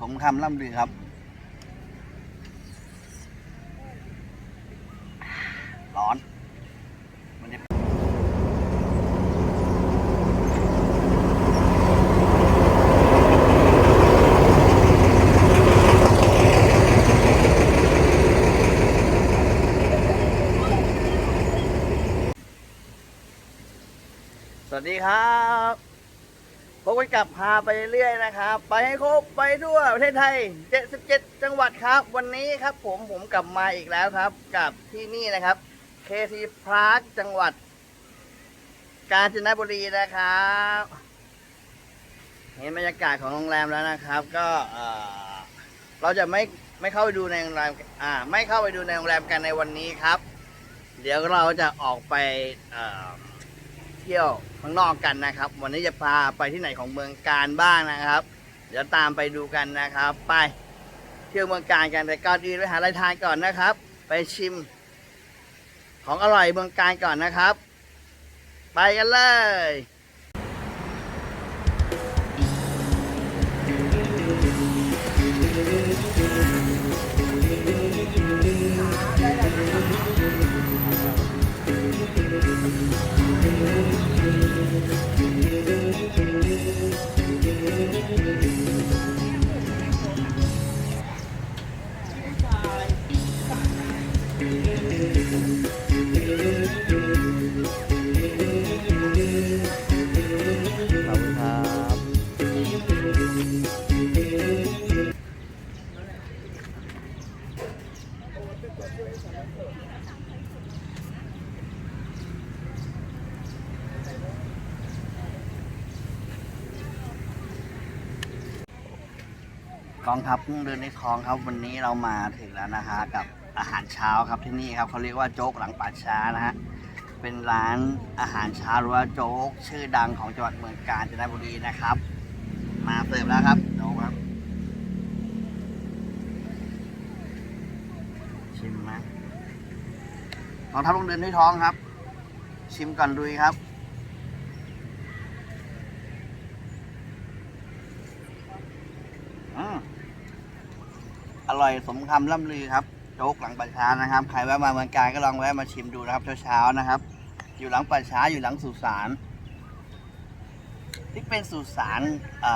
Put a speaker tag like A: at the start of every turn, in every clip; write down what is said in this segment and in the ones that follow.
A: สมคำล่ำลือครับร้อนมันจะสวัสดีครับ พบกันกับพาไปเรื่อยนะครับ ไปให้ครบไปทั่วประเทศไทย 77 จังหวัดครับ วันนี้ครับผมผมกลับมาอีกแล้วครับ กับที่นี่นะครับ KT Park จังหวัด กาญจนบุรีนะครับ เห็นบรรยากาศของโรงแรมแล้วนะครับ ก็เราจะไม่ไม่เข้าไปดูในโรงแรมอ่าไม่เข้าไปดูในโรงแรมกันในวันนี้ครับ เดี๋ยวเราจะออกไปอ่อ เที่ยวข้างนอกกันนะครับ วันนี้จะพาไปที่ไหนของเมืองการบ้างนะครับ เดี๋ยวตามไปดูกันนะครับ ไปเที่ยวเมืองการกันแต่ก่อนอื่นไปหาอะไรทานก่อนนะครับ ไปชิม ของอร่อยเมืองการก่อนนะครับ ไปกันเลย กองทัพพุ่งเดินในท้องครับวันนี้เรามาถึงแล้วนะฮะกับอาหารเช้าครับที่นี่ครับเขาเรียกว่าโจ๊กหลังป่าช้านะฮะเป็นร้านอาหารเช้าหรือว่าโจ๊กชื่อดังของจังหวัดเมืองกาญจนบุรีนะครับ มาเสิร์ฟแล้วครับโจ๊กครับ ชิมไหมล องทับลงเดินด้วยท้องครับ ชิมก่อนดุยครับ อร่อยสมคำล่ำลือครับ โจ๊กหลังป่าช้านะครับ ใครแวะมาเมืองการก็ลองแวะมาชิมดูนะครับเช้าๆนะครับ อยู่หลังป่าช้าอยู่หลังสุสานที่เป็นสุสานอ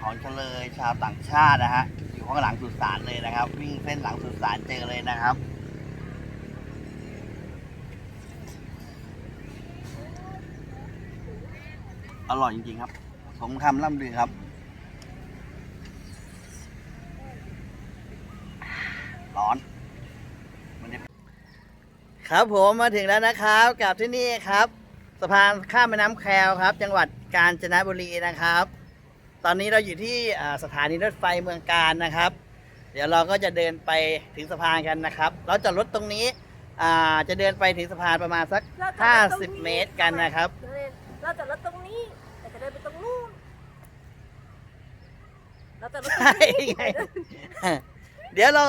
A: ของเฉลยชาวต่างชาตินะฮะอยู่ข้างหลังสุสานเลยนะครับ วิ่งเส้นหลังสุสานเจอเลยนะครับ อร่อยจริงๆครับ สมคำล่ำลือครับ ร้อนมันจะครับผมมาถึงแล้วนะครับ กับที่นี่ครับ สะพานข้ามแม่น้ำแควครับ จังหวัดกาญจนบุรีนะครับ ตอนนี้เราอยู่ที่อ่าสถานีรถไฟเมืองการนะครับ เดี๋ยวเราก็จะเดินไปถึงสะพานกันนะครับ เราจอดรถตรงนี้อ่าจะเดินไปถึงสะพานประมาณสัก
B: เราจอดรถตรงนี้
A: 50 เมตรกันนะครับ
B: เราจอดรถตรงนี้ แต่จะเดินไปตรงนู้น เราจอดรถตรง
A: ใช่
B: นี้
A: ไงเดี๋ยวเรา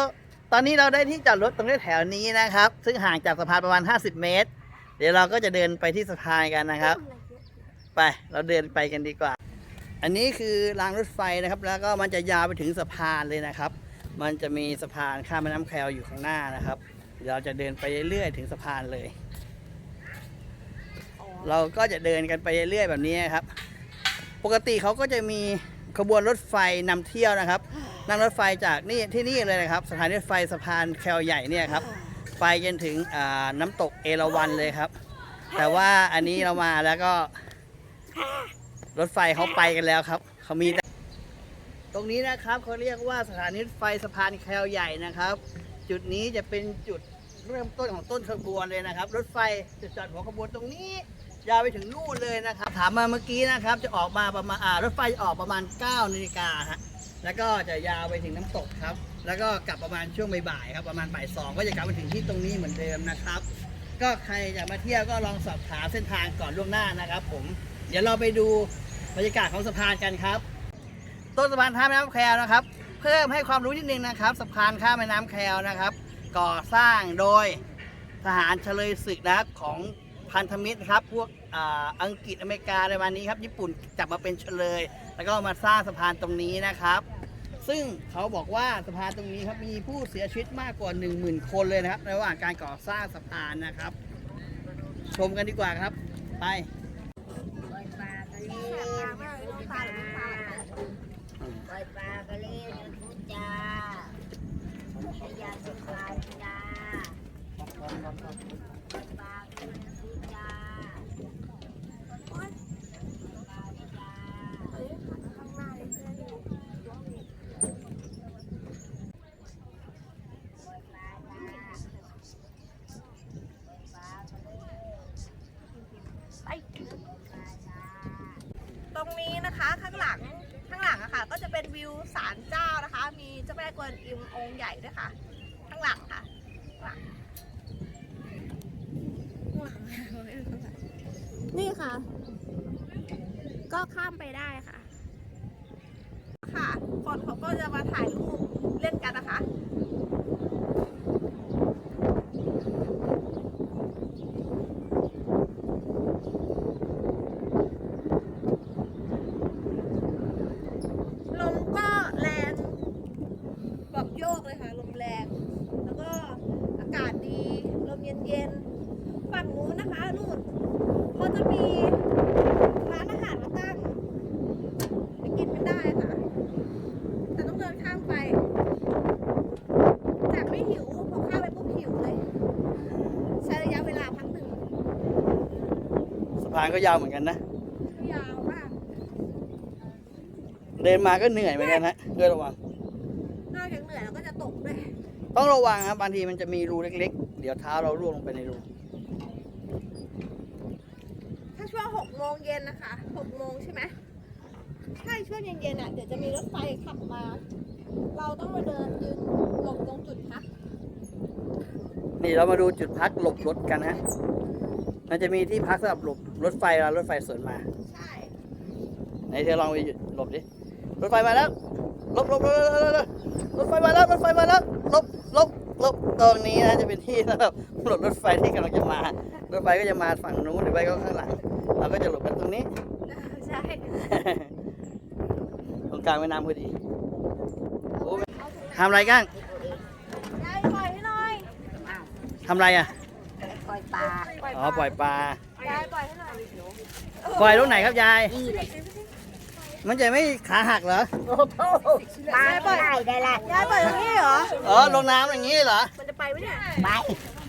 A: ตอนนี้เราได้ที่จอดรถตรงนี้แถวนี้นะครับ ซึ่งห่างจากสะพานประมาณ 50 เมตร เดี๋ยวเราก็จะเดินไปที่สะพานกันนะครับ ไปเราเดินไปกันดีกว่า อันนี้คือรางรถไฟนะครับ แล้วก็มันจะยาวไปถึงสะพานเลยนะครับ มันจะมีสะพานข้ามแม่น้ำแควอยู่ข้างหน้านะครับเดี๋ยวเราจะเดินไปเรื่อยๆถึงสะพานเลย เราก็จะเดินกันไปเรื่อยๆแบบนี้ครับ ปกติเขาก็จะมี ขบวนรถไฟนำเที่ยวนะครับ นั่งรถไฟจากนี่ที่นี่เลยนะครับ สถานีรถไฟสะพานแควใหญ่เนี่ยครับ ไปจนถึงน้ำตกเอราวัณเลยครับ แต่ว่าอันนี้เรามาแล้วก็ รถไฟเขาไปกันแล้วครับเขามีตรงนี้นะครับเขาเรียกว่าสถานีรถไฟสะพานแควใหญ่นะครับ จุดนี้จะเป็นจุดเริ่มต้นของต้นขบวนเลยนะครับ รถไฟจะจอดหัวขบวนตรงนี้ ยาวไปถึงนู่นเลยนะครับ ถามมาเมื่อกี้นะครับ จะออกมาประมาณอ่ารถไฟออกประมาณ9นาฬิกาฮะแล้วก็จะยาวไปถึงน้ำตกครับ แล้วก็กลับประมาณช่วงบ่ายๆครับประมาณบ่ายสองก็จะกลับมาถึงที่ตรงนี้เหมือนเดิมนะครับ ก็ใครอยากมาเที่ยวก็ลองสอบถามเส้นทางก่อนล่วงหน้านะครับ ผม เดี๋ยวเราไปดูบรรยากาศของสะพานกันครับ ต้นสะพานข้ามแม่น้ำแควนะครับ เพิ่มให้ความรู้นิดนึงนะครับสะพานข้ามแม่น้ำแควนะครับ ก่อสร้างโดยทหารเฉลยศึกนะครับของ พันธมิตรครับพวกอังกฤษอเมริกาในวันนี้ครับ ญี่ปุ่นจับมาเป็นเฉลย แล้วก็มาสร้างสะพานตรงนี้นะครับ ซึ่งเขาบอกว่าสะพานตรงนี้ครับมีผู้เสียชีวิตมากกว่า 1 0,000 คนเลยนะครับในระหว่างการก่อสร้างสะพานนะครับ ชมกันดีกว่าครับ ไป
C: ปล่อยปลากระเล
B: แสบ
C: ว
B: ตามากเลยน้ำตาน้ำตาไหล
C: ปล่อยปลากระเลวนะทุจ้าพยาสุขลายจ้าปล่อยปลากระเลวนะทุจ้าปล่อยปลาจ้า
B: เฮ้ยข้างหน้าเลยเพื่อนอยู่
C: ปล่อยปลาจ้าปล่อยปลากระเลว
B: ไป
C: ปลาจ้า
B: ต รงนี้นะคะข้างหลังข้างหลังอะค่ะ ก็จะเป็นวิวศาลเจ้านะคะ มีเจ้าแม่กวนอิมองค์ใหญ่ด้วยค่ะ ข้างหลังค่ะข้างหลังนี่ค่ะ ก็ข้ามไปได้ค่ะ ค่ะ คนเขาก็จะมาถ่ายรูปเล่นกันนะคะ ลมก็แรง แบบโยกเลยค่ะลมแรงแล้วก็อากาศดีลมเย็นๆฝั่งนู้นนะคะนู่นเขาจะมีร้านอาหารมาตั้งไปกินกันได้ค่ะ แต่ต้องเดินข้ามไปจากไม่หิวพอข้ามไปปุ๊บหิวเลย ใช้ระยะเวลาพักหนึ่ง
A: สะพานก็ยาวเหมือนกันนะ
B: ยาวมาก
A: เดินมาก็เหนื่อยเหมือนกันฮะด้วยระวัง ต้องระวังครับบางทีมันจะมีรูเล็ก ๆ เดี๋ยวเท้าเราล่วงลงไปในรู
B: ถ้าช่วงหกโมงเย็นนะคะหกโมงใช่ไหมใช่ช่วงเย็นๆอะเดี๋ยวจะมีรถไฟขับมา เราต้องมาเดินยืนหลบตรงจุดพัก
A: นี่เรามาดูจุดพักหลบรถกันฮะมันจะมีที่พักสำหรับหลบรถไฟเวลารถไฟสวนมา
B: ใช่
A: ไหนเธอลองไปหยุดหลบดิ รถไฟมาแล้วห ลบหลบหลบหลบหลบหลบรถไฟมาแล้วรถไฟมาแล้วหลบหลบหลบตรงนี้นะจะเป็นที่สำหรับหลบรถไฟที่กำลังจะมารถไฟก็จะมาฝั่งนู้นหรือไม่ก็ข้างหลัง เราก็จะหลบกันตรงนี้
B: ใช่
A: ตรงกลางแม่น้ำพอดีโอ้ทำอะไรกัน
B: ยายปล่อยให้หน่อย
A: ทำอะไรอะ
C: ปล่อยปลา
A: อ๋อปล่อยปลา
B: ยายปล่อยให้หน่อย
A: ปล่อยตรงไหนครับยาย
C: นี่แหละ
A: มันจะไม่ขาหักเหรอ
C: โอ้โหปลาได้ได้ละ
B: ยายปล่อยตรงนี้เหรอ
A: อ๋อลงน้ำอย่างนี้เหรอ
B: มันจะไปไหมเนี่ย
C: ไป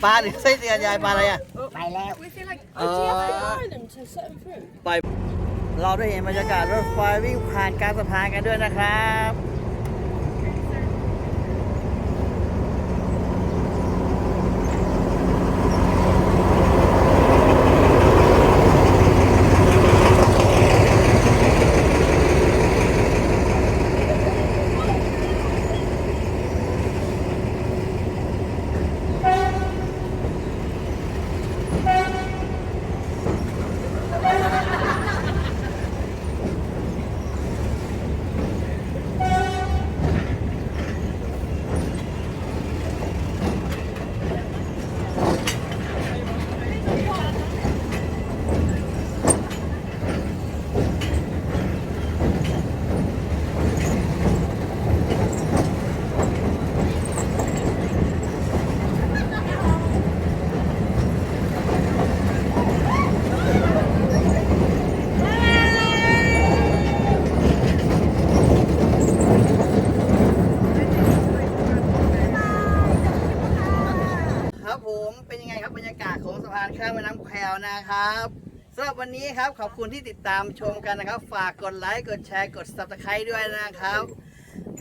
A: ปลาหรือไส้เดือนยายปลาอะไรอะ
C: ไปแล้ว
A: อ๋อปล่อยเราได้เห็นบรรยากาศรถไฟวิ่งผ่านกลารสะพานกันด้วยนะครับครับผมเป็นยังไงครับบรรยากาศของสะพานข้ามแม่น้ำแควนะครับสำหรับวันนี้ครับขอบคุณที่ติดตามชมกันนะครับ ฝากกดไลค์กดแชร์กด subscribe ด้วยนะครับ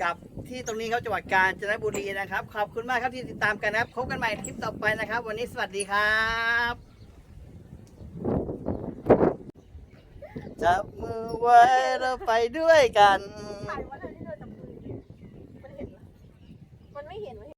A: กับที่ตรงนี้ครับจังหวัดกาญจนบุรีนะครับ ขอบคุณมากครับที่ติดตามกันนะครับพบกันใหม่คลิปต่อไปนะครับ วันนี้สวัสดีครับจับมือไว้เราไปด้วยกัน
B: ถ่ายวันนั้นที่เดินจับมือมันเห็นเหรอมันไม่เห็นมัน